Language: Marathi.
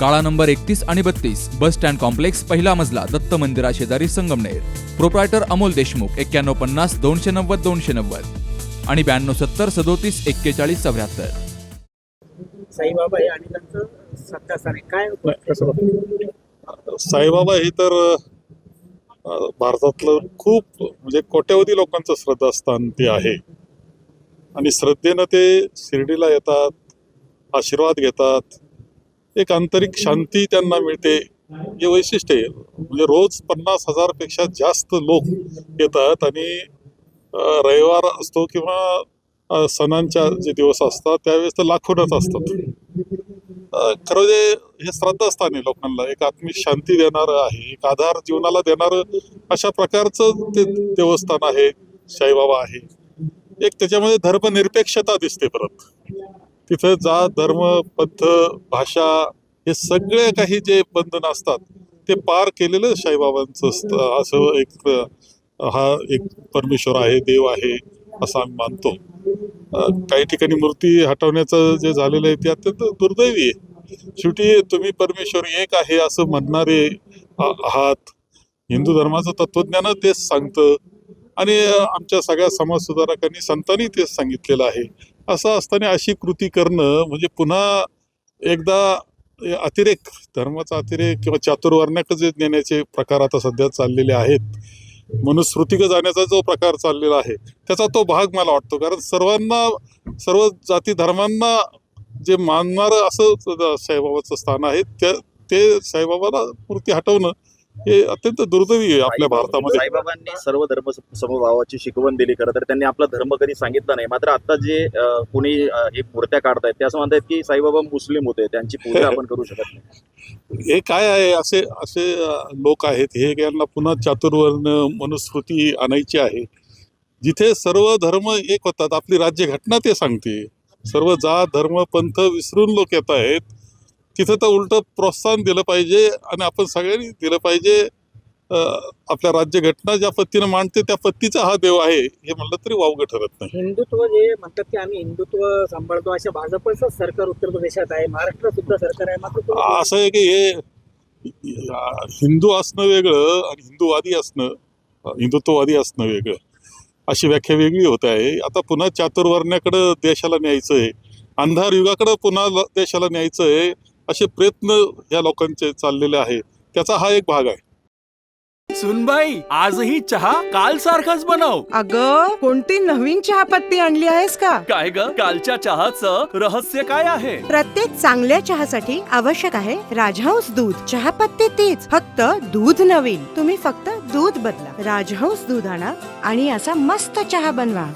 गाळा नंबर एकतीस आणि बत्तीस बस स्टँड कॉम्प्लेक्स पहिला मजला दत्त मंदिरा शेजारी संगमनेर. प्रोप्रायटर अमोल देशमुख एक्क्याण्णव पन्नास दोनशे नव्वद दोनशे नव्वद. आणि ब्याण्णव सत्तर सदोतीस एक्केचाळीस चौऱ्याहत्तर. साईबाबा आहे आणि त्यांचं सत्तास्थान आहे काय साईबाबा ही तर अ, भारतातलं खूप म्हणजे कोट्यावधी लोकांचं श्रद्धास्थान ते आहे. आणि श्रद्धेनं ते शिर्डीला येतात आशीर्वाद घेतात. एक आंतरिक शांती त्यांना मिळते. हे वैशिष्ट्य आहे. म्हणजे रोज पन्नास हजारपेक्षा जास्त लोक येतात आणि रविवार असतो किंवा सणांच्या जे दिवस असतात त्यावेळेस तर लाखोनच असतात. खरं म्हणजे हे श्रद्धास्थान आहे लोकांना एक आत्मिक शांती देणारं आहे. एक आधार जीवनाला देणारं अशा प्रकारचं ते देवस्थान आहे. साईबाबा आहे. एक त्याच्यामध्ये धर्मनिरपेक्षता दिसते परत. तिथं जात धर्म पद्ध भाषा हे सगळे काही जे बंधन असतात ते पार केलेलं साईबाबांचं असतं. असं एक हा एक परमेश्वर आहे देव आहे असं आम्ही मानतो. काही ठिकाणी मूर्ती हटवण्याचं जे झालेलं आहे ते अत्यंत दुर्दैवी आहे. शेवटी तुम्ही परमेश्वर एक आहे असं म्हणणारे आहात. हिंदू धर्माचं तत्वज्ञान तेच सांगतं. आणि आमच्या सगळ्या समाजसुधारकांनी संतांनी तेच सांगितलेलं आहे. असं असताना अशी कृती करणं म्हणजे पुन्हा एकदा अतिरेक धर्माचा अतिरेक किंवा चातुर्वर्ण्याक जे नेण्याचे प्रकार आता सध्या चाललेले आहेत मनुस्मृतिक जाण्याचा जो प्रकार चाललेला आहे त्याचा तो भाग मला वाटतो. कारण सर्वांना सर्व जाती धर्मांना जे मानणारं असं साईबाबाचं स्थान आहे त्या ते साईबाबाला मूर्ती हटवणं हे अत्यंत दुर्दैवी आहे आपल्या भारतामध्ये. साईबाबांनी सर्व धर्म समभावाची शिकवण दिली खरं तर. त्यांनी आपला धर्म कधी सांगितला नाही. मात्र आता जे अं, कोणी अं, हे मूर्त्या काढतायत ते असं म्हणतायत की साईबाबा मुस्लिम होते त्यांची पूजा आपण करू शकत नाही. हे काय आहे? असे असे अ, लोक आहेत हे यांना पुन्हा चातुर्वर्ण मनुस्मृती आणायची आहे. जिथे सर्व धर्म एक होतात आपली राज्यघटना ते सांगते. सर्व जात धर्म पंथ विसरून लोक येत आहेत. तिथं तर उलट प्रोत्साहन दिलं पाहिजे आणि आपण सगळ्यांनी दिलं पाहिजे. आपल्या राज्यघटना ज्या पद्धतीनं मांडते त्या पद्धतीचा हा देव आहे हे म्हणलं तरी वावगं ठरत नाही. हिंदुत्व जे म्हणतात की आम्ही हिंदुत्व सांभाळतो अशा भाजपचं सरकार उत्तर प्रदेशात आहे महाराष्ट्रात सुद्धा सरकार आहे मात्र असं आहे की हे हिंदू असणं वेगळं आणि हिंदूवादी असणं हिंदुत्ववादी असणं वेगळं. अशी व्याख्या वेगळी होत आहे. आता पुन्हा चातुर्वर्ण्याकडं देशाला न्यायचं आहे. अंधार युगाकडं पुन्हा देशाला न्यायचं आहे. असे प्रयत्न या लोकांचे चाललेले आहेत त्याचा हा एक भाग आहे. सुनबाई आजही चहा काल सारखाच बनव. अग कोणती नवीन चहापत्ती आणली आहेस का? काय ग? कालच्या चहाचं रहस्य काय आहे? प्रत्येक चांगल्या चहासाठी आवश्यक आहे राजहंस दूध. चहापत्ती तीच फक्त दूध नवीन. तुम्ही फक्त दूध बदला. राजहंस दूध आणा आणि असा मस्त चहा बनवा.